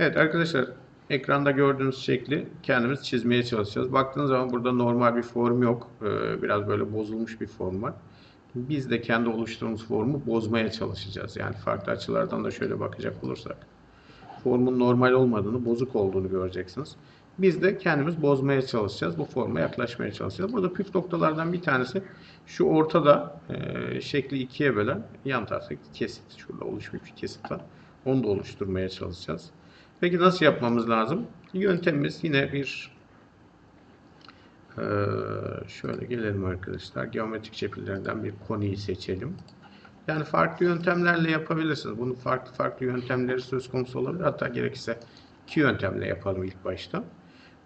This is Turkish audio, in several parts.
Evet arkadaşlar ekranda gördüğünüz şekli kendimiz çizmeye çalışacağız. Baktığınız zaman burada normal bir form yok. Ee, Biraz böyle bozulmuş bir form var. Biz de kendi oluşturduğumuz formu bozmaya çalışacağız. Yani farklı açılardan da şöyle bakacak olursak. Formun normal olmadığını, bozuk olduğunu göreceksiniz. Biz de kendimiz bozmaya çalışacağız. Bu forma yaklaşmaya çalışacağız. Burada püf noktalardan bir tanesi şu ortada e, şekli ikiye bölen yan taraftaki kesit. Şurada oluşmuş bir kesit var. Onu da oluşturmaya çalışacağız. Peki nasıl yapmamız lazım? Yöntemimiz yine bir şöyle gelelim arkadaşlar. Geometrik şekillerden bir konuyu seçelim. Yani farklı yöntemlerle yapabilirsiniz. Bunun farklı farklı yöntemleri söz konusu olabilir. Hatta gerekirse iki yöntemle yapalım ilk başta.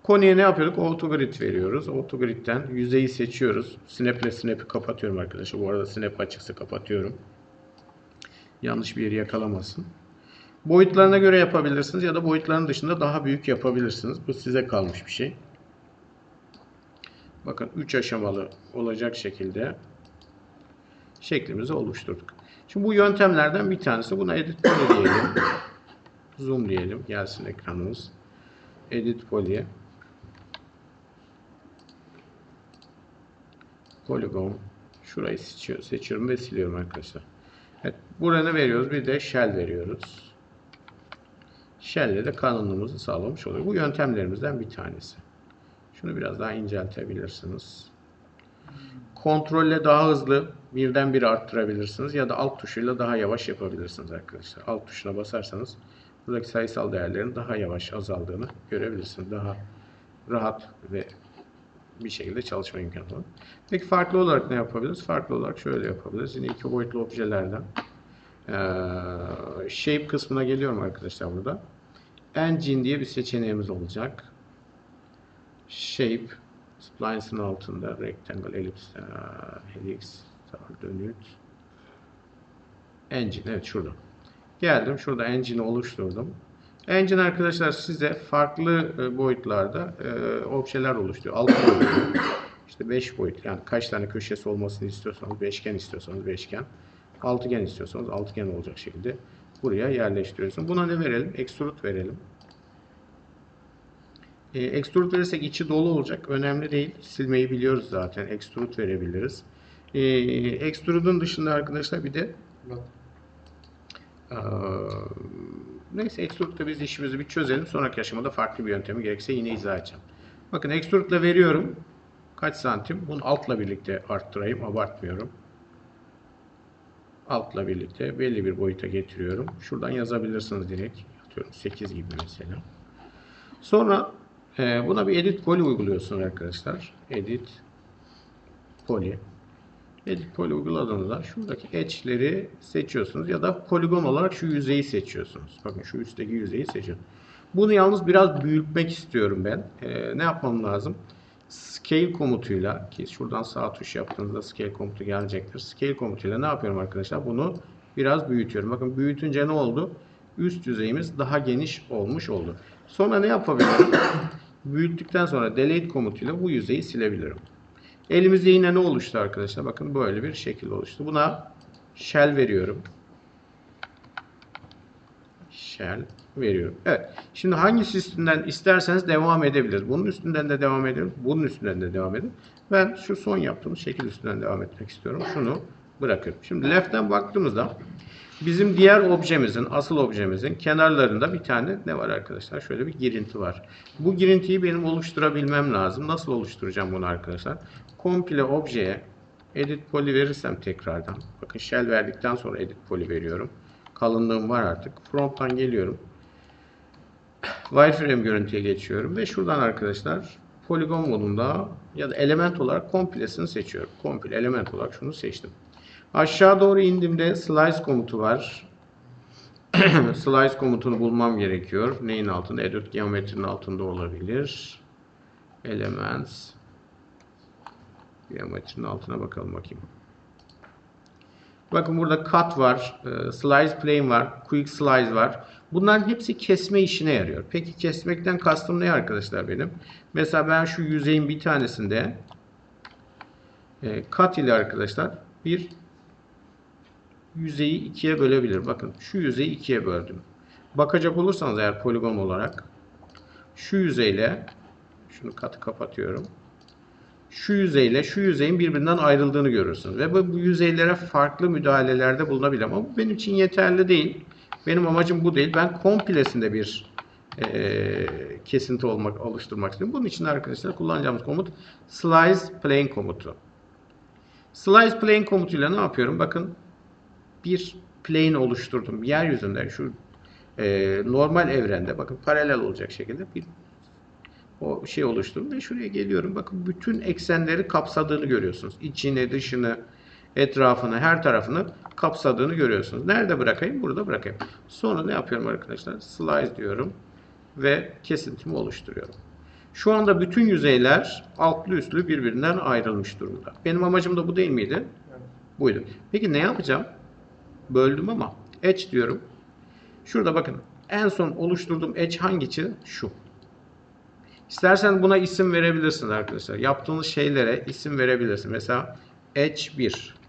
Konuya ne yapıyorduk? Autogrid veriyoruz. Autogrid'den yüzeyi seçiyoruz. Snap ile Snap'i kapatıyorum arkadaşlar. Bu arada Snap açıksa kapatıyorum. Yanlış bir yeri yakalamasın. Boyutlarına göre yapabilirsiniz ya da boyutların dışında daha büyük yapabilirsiniz. Bu size kalmış bir şey. Bakın 3 aşamalı olacak şekilde şeklimizi oluşturduk. Şimdi bu yöntemlerden bir tanesi. Buna edit poly diyelim. Zoom diyelim. Gelsin ekranımız. Edit poly. Polygon. Şurayı seçiyor, seçiyorum ve siliyorum arkadaşlar. Evet, buranı veriyoruz. Bir de shell veriyoruz. Shell'le de kanunumuzu sağlamış oluyor. Bu yöntemlerimizden bir tanesi. Şunu biraz daha inceltebilirsiniz. Kontrolle daha hızlı birden bir arttırabilirsiniz ya da alt tuşuyla daha yavaş yapabilirsiniz arkadaşlar. Alt tuşuna basarsanız buradaki sayısal değerlerin daha yavaş azaldığını görebilirsiniz. Daha rahat ve bir şekilde çalışma imkanı var. Peki farklı olarak ne yapabiliriz? Farklı olarak şöyle yapabiliriz. Yine iki boyutlu objelerden ee, shape kısmına geliyorum arkadaşlar burada. Engine diye bir seçeneğimiz olacak. Shape spline'ın altında rectangle, ellipse, ee, helix, dönüt. Engine evet şurada. Geldim şurada engine'i oluşturdum. Engine arkadaşlar size farklı e, boyutlarda e, objeler oluşturuyor. 6 boyutlu, işte 5 boyut yani kaç tane köşesi olmasını istiyorsanız beşgen istiyorsanız beşgen, altıgen istiyorsanız altıgen olacak şekilde buraya yerleştiriyorsun. Buna ne verelim? Extrude verelim. E, extrude verirsek içi dolu olacak. Önemli değil. Silmeyi biliyoruz zaten. Extrude verebiliriz. E, extrude'un dışında arkadaşlar bir de Eee, Neyse Extrude'da biz işimizi bir çözelim. Sonraki aşamada farklı bir yöntemi gerekse yine izah edeceğim. Bakın Extrude'la veriyorum. Kaç santim? Bunu altla birlikte arttırayım. Abartmıyorum. Altla birlikte belli bir boyuta getiriyorum. Şuradan yazabilirsiniz direkt. Atıyorum 8 gibi mesela. Sonra e, buna bir edit poly uyguluyorsunuz arkadaşlar. Edit poly. Edit poly uyguladığınızda şuradaki edge'leri seçiyorsunuz ya da poligon olarak şu yüzeyi seçiyorsunuz. Bakın şu üstteki yüzeyi seçiyorum. Bunu yalnız biraz büyütmek istiyorum ben. Ee, ne yapmam lazım? Scale komutuyla ki şuradan sağ tuş yaptığınızda scale komutu gelecektir. Scale komutuyla ne yapıyorum arkadaşlar? Bunu biraz büyütüyorum. Bakın büyütünce ne oldu? Üst yüzeyimiz daha geniş olmuş oldu. Sonra ne yapabilirim? Büyüttükten sonra delete komutuyla bu yüzeyi silebilirim. Elimizde yine ne oluştu arkadaşlar? Bakın böyle bir şekil oluştu. Buna shell veriyorum. Shell veriyorum. Evet. Şimdi hangisi üstünden isterseniz devam edebiliriz. Bunun üstünden de devam edelim. Bunun üstünden de devam edin. Ben şu son yaptığımız şekil üstünden devam etmek istiyorum. Şunu bırakıyorum. Şimdi left'ten baktığımızda bizim diğer objemizin, asıl objemizin kenarlarında bir tane ne var arkadaşlar? Şöyle bir girinti var. Bu girintiyi benim oluşturabilmem lazım. Nasıl oluşturacağım bunu arkadaşlar? Komple objeye edit poly verirsem tekrardan. Bakın shell verdikten sonra edit poly veriyorum. Kalınlığım var artık. Front'tan geliyorum. Wireframe görüntüye geçiyorum ve şuradan arkadaşlar poligon modunda ya da element olarak komplesini seçiyorum. Komple element olarak şunu seçtim. Aşağı doğru indiğimde slice komutu var. slice komutunu bulmam gerekiyor. Neyin altında? Edit geometrinin altında olabilir. Elements. Geometrinin altına bakalım bakayım. Bakın burada cut var, e, slice plane var, quick slice var. Bunların hepsi kesme işine yarıyor. Peki kesmekten kastım ne arkadaşlar benim? Mesela ben şu yüzeyin bir tanesinde e, cut ile arkadaşlar bir yüzeyi ikiye bölebilir. Bakın şu yüzeyi ikiye böldüm. bakacak olursanız eğer poligon olarak şu yüzeyle şunu katı kapatıyorum. Şu yüzeyle şu yüzeyin birbirinden ayrıldığını görürsünüz. Ve bu, yüzeylere farklı müdahalelerde bulunabilirim. Ama bu benim için yeterli değil. Benim amacım bu değil. Ben komplesinde bir eee, kesinti olmak, oluşturmak istiyorum. Bunun için arkadaşlar kullanacağımız komut slice plane komutu. Slice plane komutuyla ne yapıyorum? Bakın bir plane oluşturdum. Yeryüzünde şu eee, normal evrende bakın paralel olacak şekilde bir o şey oluşturdum ve şuraya geliyorum. Bakın bütün eksenleri kapsadığını görüyorsunuz. İçini, dışını, etrafını, her tarafını kapsadığını görüyorsunuz. Nerede bırakayım? Burada bırakayım. Sonra ne yapıyorum arkadaşlar? Slice diyorum ve kesintimi oluşturuyorum. Şu anda bütün yüzeyler altlı üstlü birbirinden ayrılmış durumda. Benim amacım da bu değil miydi? Buydu. Peki ne yapacağım? Böldüm ama edge diyorum. Şurada bakın en son oluşturduğum edge hangisi? Şu. İstersen buna isim verebilirsiniz arkadaşlar. Yaptığınız şeylere isim verebilirsin. Mesela edge 1.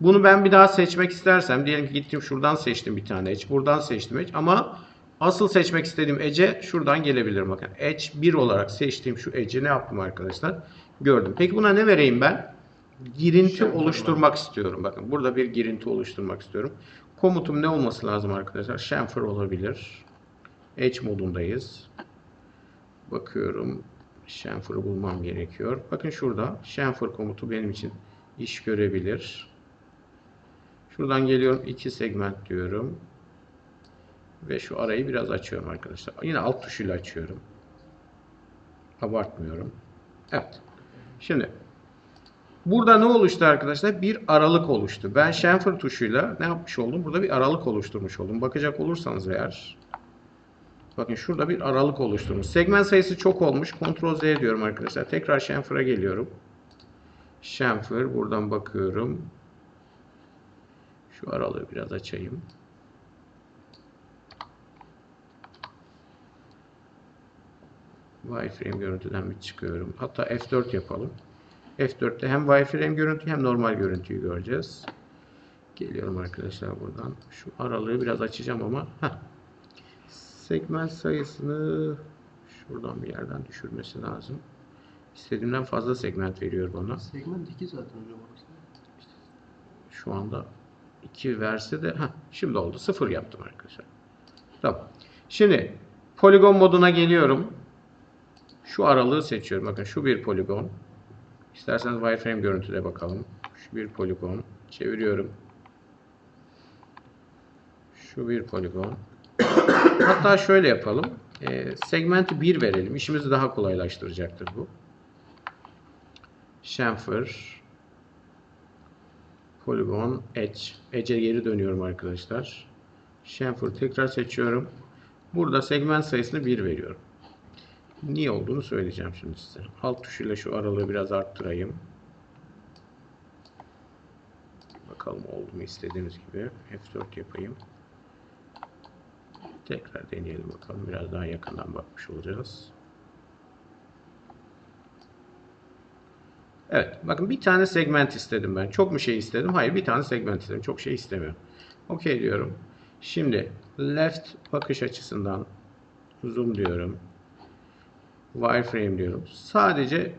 Bunu ben bir daha seçmek istersem diyelim ki gittim şuradan seçtim bir tane edge. Buradan seçtim edge ama asıl seçmek istediğim edge'e şuradan gelebilirim. Bakın edge 1 olarak seçtiğim şu edge'i ne yaptım arkadaşlar? Gördüm. Peki buna ne vereyim ben? Girinti Chamfer oluşturmak istiyorum. Bakın burada bir girinti oluşturmak istiyorum. Komutum ne olması lazım arkadaşlar? Chamfer olabilir. Edge modundayız. Bakıyorum. Chamfer'ı bulmam gerekiyor. Bakın şurada chamfer komutu benim için iş görebilir. Şuradan geliyorum. iki segment diyorum. Ve şu arayı biraz açıyorum arkadaşlar. Yine alt tuşuyla açıyorum. Abartmıyorum. Evet. Şimdi burada ne oluştu arkadaşlar? Bir aralık oluştu. Ben chamfer tuşuyla ne yapmış oldum? Burada bir aralık oluşturmuş oldum. Bakacak olursanız eğer Bakın şurada bir aralık oluşturmuş. Segment sayısı çok olmuş. Ctrl Z diyorum arkadaşlar. Tekrar chamfer'a geliyorum. Chamfer buradan bakıyorum. Şu aralığı biraz açayım. Wireframe görüntüden bir çıkıyorum. Hatta F4 yapalım. F4'te hem wireframe görüntü hem normal görüntüyü göreceğiz. Geliyorum arkadaşlar buradan. Şu aralığı biraz açacağım ama heh, segment sayısını şuradan bir yerden düşürmesi lazım. İstediğimden fazla segment veriyor bana. Segment 2 zaten hocam. Şu anda 2 verse de heh, şimdi oldu. 0 yaptım arkadaşlar. Tamam. Şimdi poligon moduna geliyorum. Şu aralığı seçiyorum. Bakın şu bir poligon. İsterseniz wireframe görüntüde bakalım. Şu bir poligon. Çeviriyorum. Şu bir poligon. Hatta şöyle yapalım. E, segmenti 1 verelim. İşimizi daha kolaylaştıracaktır bu. Chamfer Polygon Edge. Edge'e geri dönüyorum arkadaşlar. Chamfer tekrar seçiyorum. Burada segment sayısını 1 veriyorum. Niye olduğunu söyleyeceğim şimdi size. Alt tuşuyla şu aralığı biraz arttırayım. Bakalım oldu mu istediğimiz gibi. F4 yapayım. Tekrar deneyelim bakalım. Biraz daha yakından bakmış olacağız. Evet. Bakın bir tane segment istedim ben. Çok mu şey istedim? Hayır. Bir tane segment istedim. Çok şey istemiyorum. OK diyorum. Şimdi left bakış açısından zoom diyorum. Wireframe diyorum. Sadece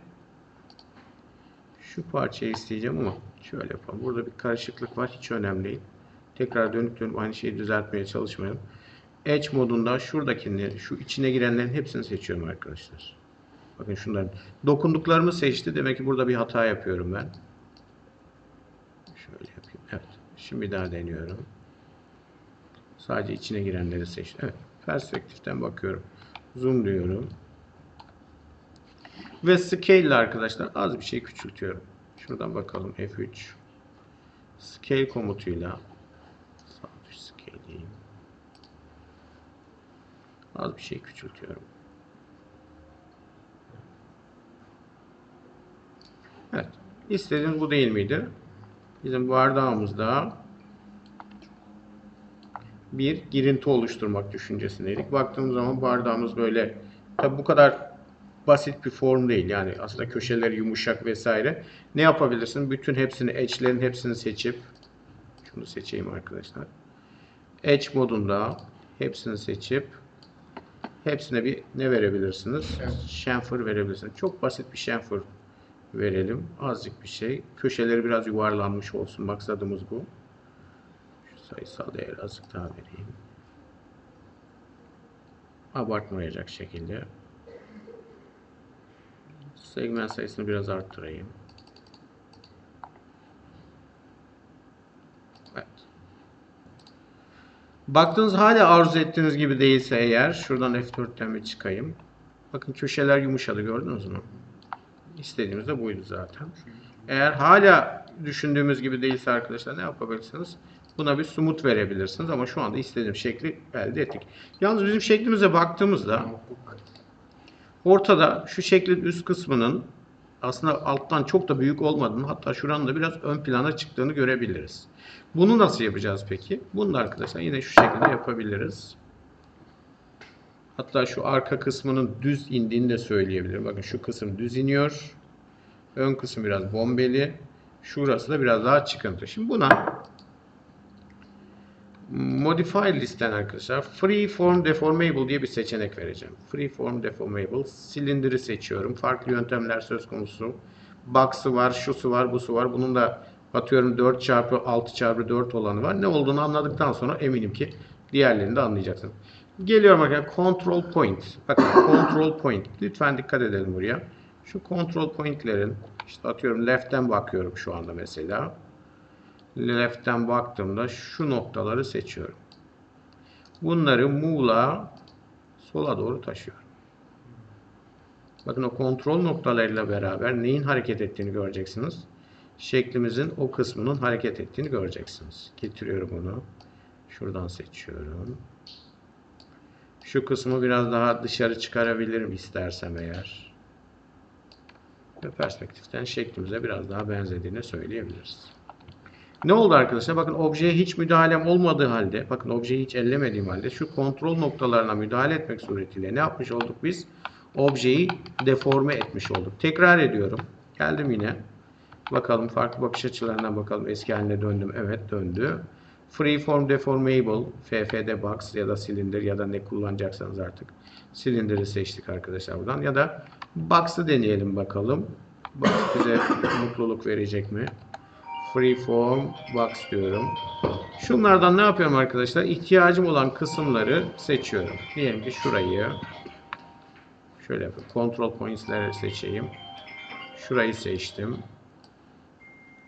şu parçayı isteyeceğim ama şöyle yapalım. Burada bir karışıklık var. Hiç önemli değil. Tekrar dönüp dönüp aynı şeyi düzeltmeye çalışmayalım. Edge modunda şuradakini, şu içine girenlerin hepsini seçiyorum arkadaşlar. Bakın şunların. Dokunduklarımı seçti. Demek ki burada bir hata yapıyorum ben. Şöyle yapayım. Evet. Şimdi bir daha deniyorum. Sadece içine girenleri seçtim. Evet. Perspektiften bakıyorum. Zoom diyorum. Ve scale arkadaşlar az bir şey küçültüyorum. Şuradan bakalım F3. Scale komutuyla sağ tuş scale diyeyim. Az bir şey küçültüyorum. Evet. İstediğiniz bu değil miydi? Bizim bardağımızda bir girinti oluşturmak düşüncesindeydik. Baktığımız zaman bardağımız böyle tabi bu kadar basit bir form değil. Yani aslında köşeleri yumuşak vesaire. Ne yapabilirsin? Bütün hepsini, edge'lerin hepsini seçip şunu seçeyim arkadaşlar. Edge modunda hepsini seçip hepsine bir ne verebilirsiniz? Chamfer verebilirsiniz. Çok basit bir chamfer verelim. Azıcık bir şey. Köşeleri biraz yuvarlanmış olsun. Maksadımız bu. Şu sayısal değer azıcık daha vereyim. Abartmayacak şekilde. Segment sayısını biraz arttırayım. Baktığınız hala arzu ettiğiniz gibi değilse eğer şuradan F4'ten bir çıkayım. Bakın köşeler yumuşadı gördünüz mü? İstediğimiz de buydu zaten. Eğer hala düşündüğümüz gibi değilse arkadaşlar ne yapabilirsiniz? Buna bir sumut verebilirsiniz ama şu anda istediğim şekli elde ettik. Yalnız bizim şeklimize baktığımızda ortada şu şeklin üst kısmının aslında alttan çok da büyük olmadığını hatta şuranın da biraz ön plana çıktığını görebiliriz. Bunu nasıl yapacağız peki? Bunu da arkadaşlar yine şu şekilde yapabiliriz. Hatta şu arka kısmının düz indiğini de söyleyebilirim. Bakın şu kısım düz iniyor. Ön kısım biraz bombeli. Şurası da biraz daha çıkıntı. Şimdi buna Modify listen arkadaşlar Free Form Deformable diye bir seçenek vereceğim. Free Form Deformable silindiri seçiyorum. Farklı yöntemler söz konusu. Box'ı var, şusu var, busu var. Bunun da atıyorum 4 çarpı 6 çarpı 4 olanı var. Ne olduğunu anladıktan sonra eminim ki diğerlerini de anlayacaksın. Geliyorum arkadaşlar Control Point. Bakın Control Point. Lütfen dikkat edelim buraya. Şu Control Point'lerin işte atıyorum left'ten bakıyorum şu anda mesela left'ten baktığımda şu noktaları seçiyorum. Bunları move'la sola doğru taşıyorum. Bakın o kontrol noktalarıyla beraber neyin hareket ettiğini göreceksiniz. Şeklimizin o kısmının hareket ettiğini göreceksiniz. Getiriyorum bunu. Şuradan seçiyorum. Şu kısmı biraz daha dışarı çıkarabilirim istersem eğer. Ve perspektiften şeklimize biraz daha benzediğini söyleyebiliriz. Ne oldu arkadaşlar? Bakın objeye hiç müdahalem olmadığı halde, bakın objeyi hiç ellemediğim halde şu kontrol noktalarına müdahale etmek suretiyle ne yapmış olduk biz? Objeyi deforme etmiş olduk. Tekrar ediyorum. Geldim yine. Bakalım farklı bakış açılarından bakalım. Eski haline döndüm. Evet döndü. Freeform Deformable, FFD box ya da silindir ya da ne kullanacaksanız artık. Silindiri seçtik arkadaşlar buradan. Ya da box'ı deneyelim bakalım. Box bize mutluluk verecek mi? Freeform Box diyorum. Şunlardan ne yapıyorum arkadaşlar? İhtiyacım olan kısımları seçiyorum. Diyelim ki şurayı şöyle yapayım. Control Points'leri seçeyim. Şurayı seçtim.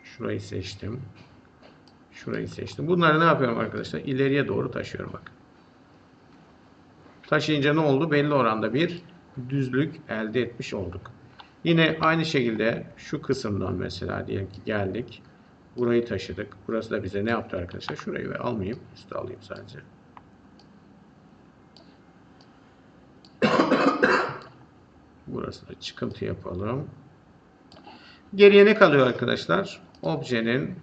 Şurayı seçtim. Şurayı seçtim. Bunları ne yapıyorum arkadaşlar? İleriye doğru taşıyorum bak. Taşıyınca ne oldu? Belli oranda bir düzlük elde etmiş olduk. Yine aynı şekilde şu kısımdan mesela diyelim ki geldik. Burayı taşıdık. Burası da bize ne yaptı arkadaşlar? Şurayı almayayım. Üstü alayım sadece. Burası da çıkıntı yapalım. Geriye ne kalıyor arkadaşlar? Objenin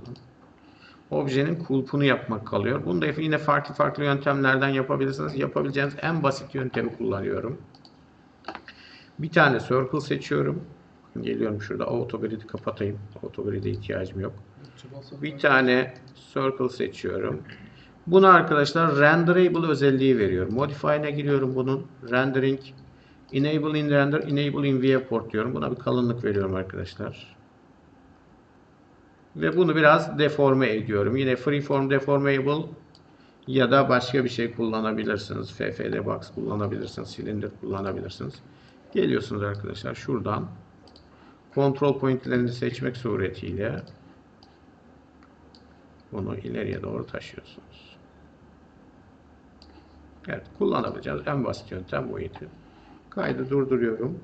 bakalım. Objenin kulpunu yapmak kalıyor. Bunu da yine farklı farklı yöntemlerden yapabilirsiniz. Yapabileceğiniz en basit yöntemi kullanıyorum. Bir tane circle seçiyorum. Geliyorum şurada autogrid'i kapatayım. Autogrid'e ihtiyacım yok. Bir tane circle seçiyorum. Buna arkadaşlar renderable özelliği veriyorum. Modify'ine giriyorum bunun. Rendering enable in render, enable in viewport diyorum. Buna bir kalınlık veriyorum arkadaşlar. Ve bunu biraz deforme ediyorum. Yine freeform deformable ya da başka bir şey kullanabilirsiniz. FFD box kullanabilirsiniz. Silindir kullanabilirsiniz. Geliyorsunuz arkadaşlar şuradan kontrol pointlerini seçmek suretiyle bunu ileriye doğru taşıyorsunuz. Evet, kullanabileceğiniz en basit yöntem buydu. Kaydı durduruyorum.